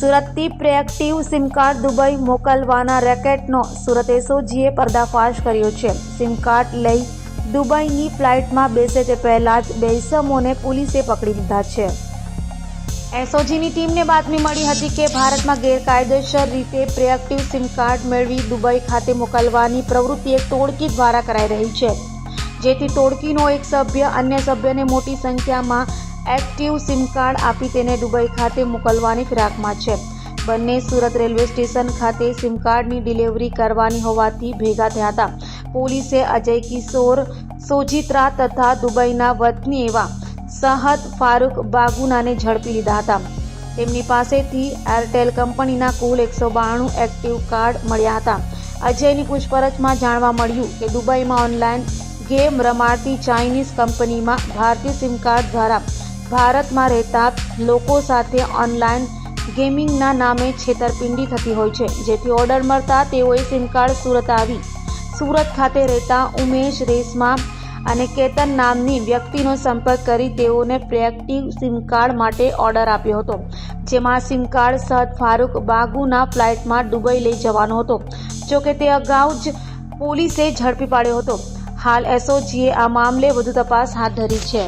સુરતથી પ્રેએક્ટિવ SIM card Dubai મોકલવાના રેકેટનો સુરત એસઓજીએ પર્દાફાશ કર્યો છે. સિમ કાર્ડ લઈ દુબઈની ફ્લાઇટમાં બેસે તે પહેલાં જ બે ઇસમોને પોલીસે પકડી લીધા છે. એસઓજીની ટીમને બાતમી મળી હતી કે ભારતમાં ગેરકાયદેસર રીતે પ્રેએક્ટિવ સિમ કાર્ડ મેળવી દુબઈ ખાતે મોકલવાની પ્રવૃત્તિ એક ટોળકી દ્વારા કરાઈ રહી છે. જેથી ટોળકીનો એક સભ્ય અન્ય સભ્યને મોટી સંખ્યામાં એક્ટિવ સિમ કાર્ડ આપી તેને દુબઈ ખાતે મોકલવાની ફિરાકમાં છે. બંને સુરત રેલવે સ્ટેશન ખાતે સિમ કાર્ડની ડિલિવરી કરવાની હોવાથી ભેગા થયા હતા. પોલીસે અજય કિશોર, સોજિત્રા તથા દુબઈના વતની એવા સહદ ફારૂક બાગુનાને ઝડપી લીધા હતા. તેમની પાસેથી એરટેલ કંપનીના કુલ એકસો બાણું એક્ટિવ કાર્ડ મળ્યા હતા. અજયની પૂછપરછમાં જાણવા મળ્યું કે દુબઈમાં ઓનલાઈન ગેમ રમાડતી ચાઇનીઝ કંપનીમાં ભારતીય સિમ કાર્ડ દ્વારા ભારતમાં રહેતા લોકો સાથે ઓનલાઈન ગેમિંગના નામે છેતરપિંડી થતી હોય છે. જેથી ઓર્ડર મળતા તેઓએ સિમ કાર્ડ સુરત આવી. સુરત ખાતે રહેતા ઉમેશ રેશમા અને કેતન નામની વ્યક્તિનો સંપર્ક કરી તેઓને પ્રેએક્ટિવ સિમ કાર્ડ માટે ઓર્ડર આપ્યો હતો. જેમાં સિમ કાર્ડ સદ ફારૂક બાગુના ફ્લાઇટમાં દુબઈ લઈ જવાનો હતો. જોકે તે અગાઉ જ પોલીસે ઝડપી પાડ્યો હતો. હાલ એસઓજીએ આ મામલે વધુ તપાસ હાથ ધરી છે.